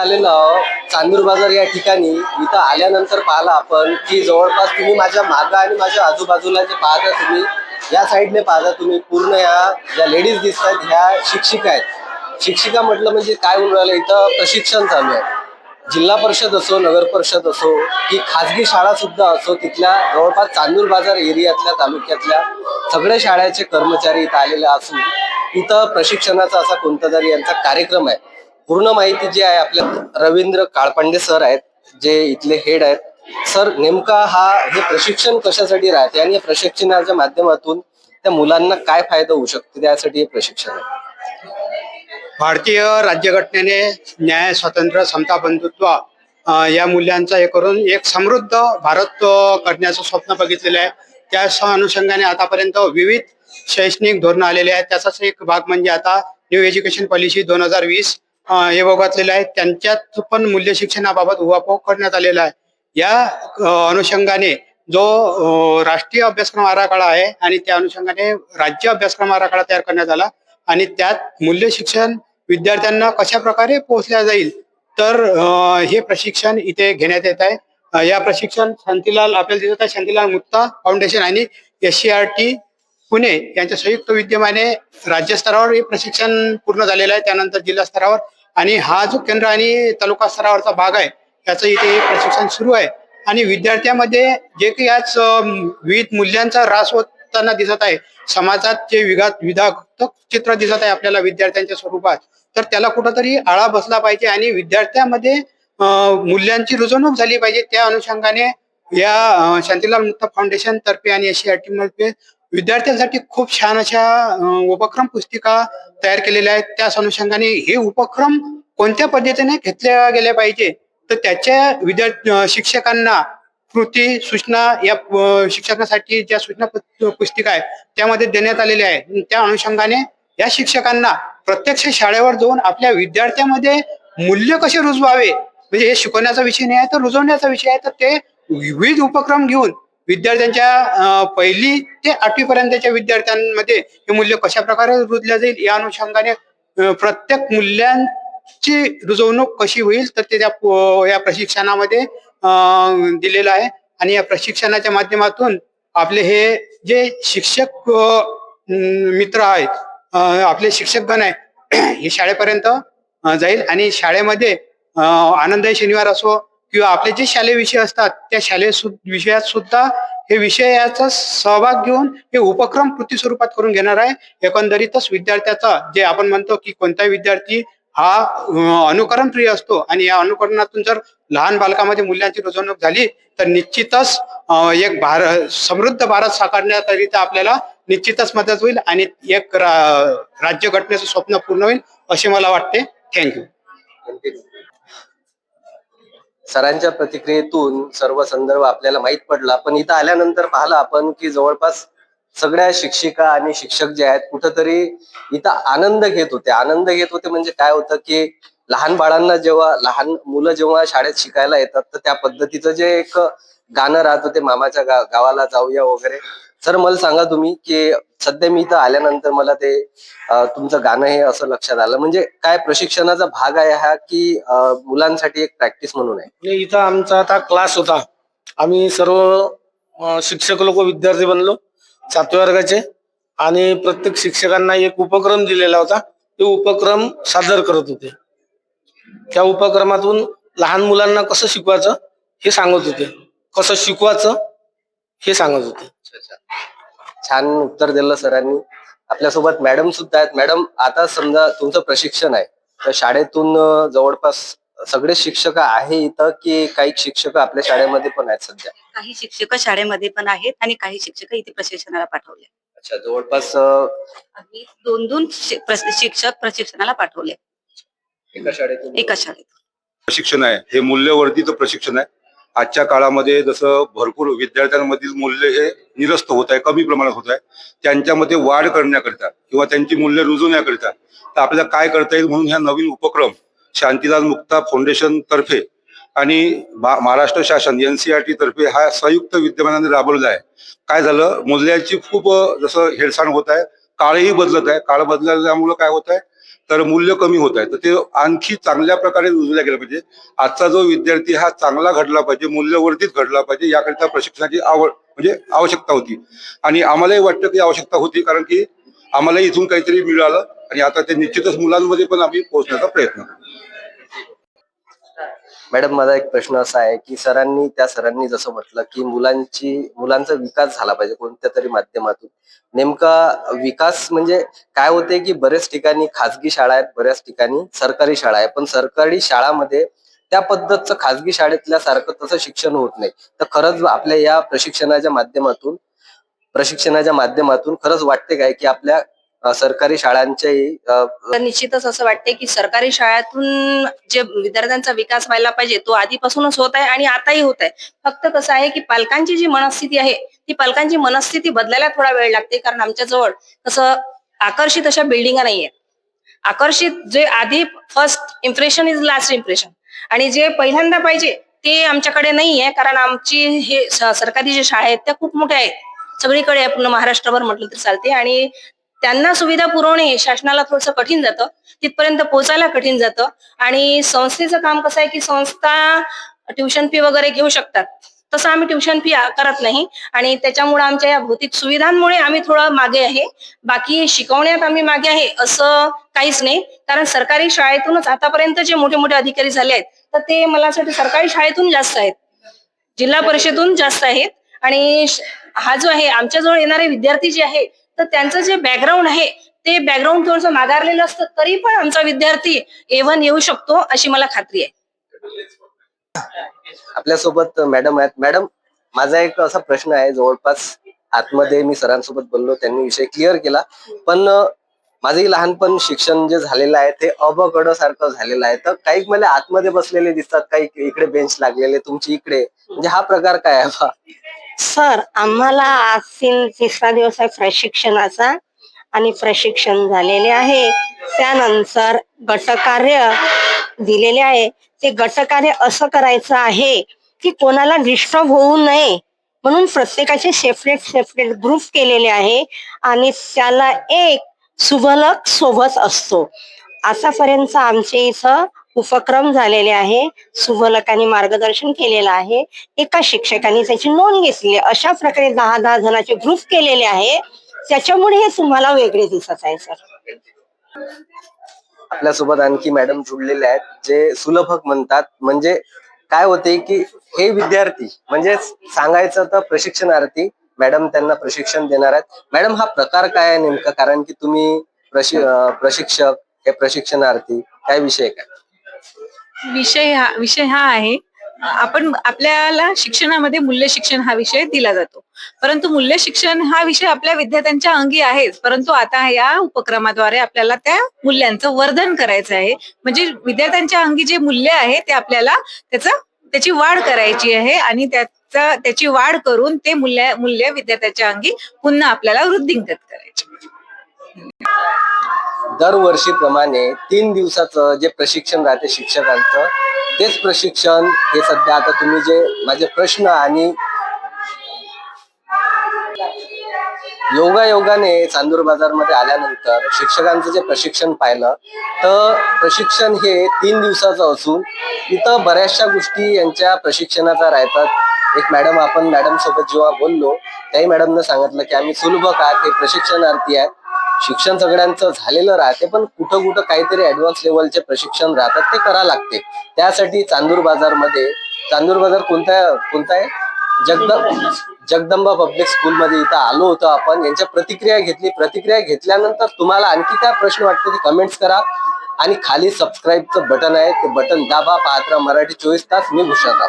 आलेलो आहोत. चांदूर बाजार या ठिकाणी. इथं आल्यानंतर पाहिलं आपण की जवळपास तुम्ही माझ्या मागं आणि माझ्या आजूबाजूला जे पाहता तुम्ही या साईडने पाहता तुम्ही पूर्ण या ज्या लेडीज दिसतात ह्या शिक्षिका आहेत. शिक्षिका म्हटलं म्हणजे काय होऊन राहिलं इथं प्रशिक्षण चालू आहे. जिल्हा परिषद असो नगर परिषद असो की खाजगी शाळा सुद्धा असो तिथल्या जवळपास चांदूर बाजार एरियातल्या तालुक्यातल्या सगळ्या शाळेचे कर्मचारी इथं आलेले असून इथं प्रशिक्षणाचा असा कोणता तरी यांचा कार्यक्रम आहे. पूर्ण माहिती जी आहे आपल्या रवींद्र काळपांडे सर आहेत जे इथले हेड आहेत. सर नेमका हा हे प्रशिक्षण कशासाठी राहते आणि या प्रशिक्षणाच्या माध्यमातून त्या मुलांना काय फायदा होऊ शकतो? त्यासाठी हे प्रशिक्षण आहे. भारतीय राज्यघटनेने न्याय स्वातंत्र्य समता बंधुत्व या मूल्यांचा हे करून एक समृद्ध भारत करण्याचं स्वप्न बघितलेलं आहे. त्या अनुषंगाने आतापर्यंत विविध शैक्षणिक धोरणं आलेले आहेत. त्याचाच एक भाग म्हणजे आता न्यू एज्युकेशन पॉलिसी दोन हजार वीस. हे भोगातलेले आहे त्यांच्यात पण मूल्य शिक्षणाबाबत उहापोह करण्यात आलेला आहे. या अनुषंगाने जो राष्ट्रीय अभ्यासक्रम आराखडा आहे आणि त्या अनुषंगाने राज्य अभ्यासक्रम आराखडा तयार करण्यात आला आणि त्यात मूल्य शिक्षण विद्यार्थ्यांना कशा प्रकारे पोहोचल्या जाईल तर हे प्रशिक्षण इथे घेण्यात येत आहे. या प्रशिक्षण शांतीलाल आपल्याला दिसत आहे शांतीलाल मुक्ता फाउंडेशन आणि S C R T Pune यांच्या संयुक्त विद्यमाने राज्यस्तरावर हे प्रशिक्षण पूर्ण झालेलं आहे. त्यानंतर जिल्हा स्तरावर आणि हा जो केंद्र आणि तालुका स्तरावरचा भाग आहे त्याचं इथे प्रशिक्षण सुरू आहे. आणि विद्यार्थ्यांमध्ये जे काही आज विविध मूल्यांचा ऱ्हास होताना दिसत आहे. समाजात जे विघात विधातक चित्र दिसत आहे आपल्याला विद्यार्थ्यांच्या स्वरूपात तर त्याला कुठंतरी आळा बसला पाहिजे आणि विद्यार्थ्यांमध्ये मूल्यांची रुजवणूक झाली पाहिजे. त्या अनुषंगाने या शांतीलाल मुक्त फाउंडेशन तर्फे आणि एशिया टीम तर्फे विद्यार्थ्यांसाठी खूप छान अशा उपक्रम पुस्तिका तयार केलेल्या आहेत. त्याच अनुषंगाने हे उपक्रम कोणत्या पद्धतीने घेतल्या गेल्या पाहिजे? तर त्याच्या विद्यार्थी शिक्षकांना कृती सूचना या शिक्षकांसाठी ज्या सूचना पुस्तिका आहे त्यामध्ये देण्यात आलेल्या आहे त्या अनुषंगाने या शिक्षकांना प्रत्यक्ष शाळेवर जाऊन आपल्या विद्यार्थ्यांमध्ये मूल्य कसे रुजवावे? म्हणजे हे शिकवण्याचा विषय नाही आहे तर रुजवण्याचा विषय आहे. तर ते विविध उपक्रम घेऊन विद्यार्थ्यांच्या पहिली ते आठवी पर्यंतच्या विद्यार्थ्यांमध्ये हे मूल्य कशा प्रकारे रुजल्या जाईल? या अनुषंगाने प्रत्येक मूल्यांची रुजवणूक कशी होईल? तर ते त्या या प्रशिक्षणामध्ये दिलेलं आहे. आणि या प्रशिक्षणाच्या माध्यमातून आपले हे जे शिक्षक मित्र आहेत आपले शिक्षकगण आहे हे शाळेपर्यंत जाईल. आणि शाळेमध्ये अं, शनिवार असो किंवा आपले जे शालेय विषय असतात त्या शालेय विषयात सुद्धा हे विषयाचा सहभाग घेऊन हे उपक्रम कृती स्वरूपात करून घेणार आहे. एकंदरीतच विद्यार्थ्याचा जे आपण म्हणतो की कोणताही विद्यार्थी हा अनुकरण प्रिय असतो आणि या अनुकरणातून जर लहान बालकामध्ये मूल्यांची रुजवणूक झाली तर निश्चितच एक भारत समृद्ध भारत साकारण्याकरिता आपल्याला निश्चितच मदत होईल आणि एक रा- राज्यघटनेचं स्वप्न पूर्ण होईल असे मला वाटते. थँक्यू सरांच्या प्रतिक्रियेतून सर्व संदर्भ आपल्याला माहीत पडला. पण इथं आल्यानंतर पाहिलं आपण की जवळपास सगळ्या शिक्षिका आणि शिक्षक जे आहेत कुठंतरी इथं आनंद घेत होते. आनंद घेत होते म्हणजे काय होतं की लहान बाळांना जेव्हा लहान मुलं जेव्हा शाळेत शिकायला येतात तर त्या पद्धतीचं जे एक गाणं राहत होते मामाच्या गा- गावाला जाऊया वगैरे. सर मला सांगा तुम्ही की सध्या मी इथं आल्यानंतर मला ते तुमचं गाणं हे असं लक्षात आलं. म्हणजे काय प्रशिक्षणाचा भाग आहे हा की मुलांसाठी एक प्रॅक्टिस म्हणून आहे? इथं आमचा आता क्लास होता. आम्ही सर्व शिक्षक लोक विद्यार्थी बनलो सातव्या वर्गाचे. आणि प्रत्येक शिक्षकांना एक उपक्रम दिलेला होता. ते उपक्रम सादर करत होते. त्या उपक्रमातून लहान मुलांना कसं शिकवायचं हे सांगत होते. कसं शिकवायचं हे सांगत होते. छान उत्तर दिलं सरांनी. आपल्यासोबत मॅडम सुद्धा आहेत. मॅडम आता समजा तुमचं प्रशिक्षण आहे. तर शाळेतून जवळपास सगळे शिक्षक आहे इथं की काही शिक्षक आपल्या शाळेमध्ये पण आहेत सध्या? काही शिक्षक शाळेमध्ये पण आहेत आणि काही शिक्षक इथे प्रशिक्षणाला पाठवले. अच्छा जवळपास आम्ही दोन दोन शि- शिक्षक प्रशिक्षणाला पाठवले. एका शाळेतून? एका शाळेत प्रशिक्षण आहे. हे मूल्यवर्धित प्रशिक्षण आहे. आजच्या काळामध्ये जसं भरपूर विद्यार्थ्यांमधील मूल्य हे निरस्त होत आहे कमी प्रमाणात होत आहे. त्यांच्यामध्ये वाढ करण्याकरिता किंवा त्यांची मूल्य रुजवण्याकरिता तर आपल्याला काय करता येईल म्हणून ह्या नवीन उपक्रम शांतीलाल मुक्ता फाउंडेशन तर्फे आणि महाराष्ट्र शासन एनसीआरटी तर्फे हा संयुक्त विद्यमानाने राबवलेला आहे. काय झालं? मूल्याची खूप जसं हेळसाण होत आहे काळही बदलत आहे. काळ बदलल्यामुळं काय होत आहे? तर मूल्य कमी होत आहे. तर ते आणखी चांगल्या प्रकारे रुजल्या गेलं पाहिजे. आजचा जो विद्यार्थी हा चांगला घडला पाहिजे मूल्यवर्धित घडला पाहिजे याकरिता प्रशिक्षणाची आवड म्हणजे आवश्यकता होती. आणि आम्हालाही वाटतं की आवश्यकता होती कारण की आम्हालाही इथून काहीतरी मिळालं आणि आता ते निश्चितच मुलांमध्ये पण आम्ही पोहोचण्याचा प्रयत्न करू मॅडम माझा एक प्रश्न असा आहे की सरांनी त्या सरांनी जसं म्हटलं की मुलांची मुलांचा विकास झाला पाहिजे कोणत्या तरी माध्यमातून. नेमका विकास म्हणजे काय होते की बरेच ठिकाणी खाजगी शाळा आहेत बऱ्याच ठिकाणी सरकारी शाळा आहे पण सरकारी शाळामध्ये त्या पद्धतचं खाजगी शाळेतल्या सारखं तसं शिक्षण होत नाही. तर खरंच आपल्या या प्रशिक्षणाच्या माध्यमातून प्रशिक्षणाच्या माध्यमातून खरंच वाटते काय की आपल्या सरकारी शाळांच्याही निश्चितच असं वाटते की सरकारी शाळेतून जे विद्यार्थ्यांचा विकास व्हायला पाहिजे तो आधीपासूनच होत आहे आणि आताही होत आहे. फक्त कसं आहे की पालकांची जी मनस्थिती आहे ती पालकांची मनस्थिती बदलायला थोडा वेळ लागते कारण आमच्याजवळ तसं आकर्षित अशा बिल्डिंगा नाहीये आकर्षित जे आधी first impression is last impression आणि जे पहिल्यांदा पाहिजे ते आमच्याकडे नाहीये कारण आमची हे सरकारी जे शाळा आहेत त्या खूप मोठ्या आहेत. सगळीकडे पूर्ण महाराष्ट्रभर म्हटलं तरी चालते आणि त्यांना सुविधा पुरवणे हे शासनाला थोडंसं कठीण जातं. तिथपर्यंत पोहोचायला कठीण जातं. आणि संस्थेचं काम कसं आहे की संस्था ट्युशन फी वगैरे घेऊ शकतात. तसं आम्ही ट्युशन फी करत नाही. आणि त्याच्यामुळे आमच्या या भौतिक सुविधांमुळे आम्ही थोडं मागे आहे. बाकी शिकवण्यात आम्ही मागे आहे असं काहीच नाही. कारण सरकारी शाळेतूनच आतापर्यंत जे मोठे मोठे अधिकारी झाले आहेत तर ते मला असं वाटतं सरकारी शाळेतून जास्त आहेत. जिल्हा परिषदेतून जास्त आहेत. आणि हा जो आहे आमच्याजवळ येणारे विद्यार्थी जे आहे तर त्यांचं जे बॅकग्राऊंड आहे ते बॅकग्राऊंड थोडंसं मागारलेलं असतं तरी पण आमचा विद्यार्थी एव्हन येऊ शकतो अशी मला खात्री आहे. आपल्यासोबत मॅडम आहेत. मॅडम माझा एक असा प्रश्न आहे. जवळपास आतमध्ये मी सरांसोबत बोललो त्यांनी विषय क्लिअर केला. पण अं, माझंही लहानपण शिक्षण जे झालेलं आहे ते अबकड सारखं झालेलं आहे. तर काही मला आतमध्ये बसलेले दिसतात काही इकडे बेंच लागलेले तुमची इकडे. म्हणजे हा प्रकार काय आहे? बा सर आम्हाला आज तिसरा दिवस आहे प्रशिक्षणाचा आणि प्रशिक्षण झालेले आहे. त्यानंतर गटकार्य दिलेले आहे. ते गटकार्य असं करायचं आहे की कोणाला डिस्टर्ब होऊ नये म्हणून प्रत्येकाचे सेपरेट सेपरेट ग्रुप केलेले आहे आणि त्याला एक सुबलक सोबत असतो. आतापर्यंत आमच्या इथं उपक्रम झालेले आहे. सुबलकांनी मार्गदर्शन केलेलं आहे. एका शिक्षकाने त्याची नोंद घेतली. अशा प्रकारे दहा दहा जणांचे ग्रुप केलेले आहे. त्याच्यामुळे हे तुम्हाला वेगळे दिसत आहे सर आपल्यासोबत आणखी मॅडम जुडलेले आहेत जे सुलभक म्हणतात. म्हणजे काय होते की हे विद्यार्थी म्हणजे सांगायचं तर प्रशिक्षणार्थी मॅडम त्यांना प्रशिक्षण देणार आहेत. मॅडम हा प्रकार काय आहे नेमका? कारण की तुम्ही प्रशि प्रशिक्षक हे प्रशिक्षणार्थी काय विषय काय? विषय हा विषय हा आहे. आपण आपल्याला शिक्षणामध्ये मूल्य शिक्षण हा विषय दिला जातो. परंतु मूल्य शिक्षण हा विषय आपल्या विद्यार्थ्यांच्या अंगी आहेच. परंतु आता या उपक्रमाद्वारे आपल्याला त्या मूल्यांचं वर्धन करायचं आहे. म्हणजे विद्यार्थ्यांच्या अंगी जे मूल्य आहे ते आपल्याला त्याचं त्याची वाढ करायची आहे आणि त्याचा त्याची वाढ करून ते मूल्य मूल्य विद्यार्थ्याच्या अंगी पुन्हा आपल्याला वृद्धिंगत करायचे. दरवर्षीप्रमाणे तीन दिवसाचं जे प्रशिक्षण राहते शिक्षकांचं तेच प्रशिक्षण हे सध्या आता तुम्ही जे माझे प्रश्न आणि योगा योगाने चांदूर बाजारमध्ये आल्यानंतर शिक्षकांचं जे प्रशिक्षण पाहिलं तर प्रशिक्षण हे तीन दिवसाचं असून इथं बऱ्याचशा गोष्टी यांच्या प्रशिक्षणाचा राहतात. एक मॅडम आपण मॅडम सोबत जेव्हा बोललो त्याही मॅडमनं सांगितलं की आम्ही सुलभ का हे प्रशिक्षणार्थी आहेत. शिक्षण सगळ्यांचं झालेलं राहते पण कुठं कुठं काहीतरी ऍडव्हान्स लेवलचे प्रशिक्षण राहतात ते करा लागते. त्यासाठी चांदूर बाजारमध्ये चांदूर बाजार कोणता कोणता आहे? जगदंब जगदंबा पब्लिक स्कूल मध्ये इथं आलो होतो आपण. यांच्या प्रतिक्रिया घेतली. प्रतिक्रिया घेतल्यानंतर तुम्हाला आणखी काय प्रश्न वाटते ते कमेंट्स करा. आणि खाली सबस्क्राईबचं बटन आहे. ते बटन दाबा. पाहत मराठी चोवीस तास मी घुसत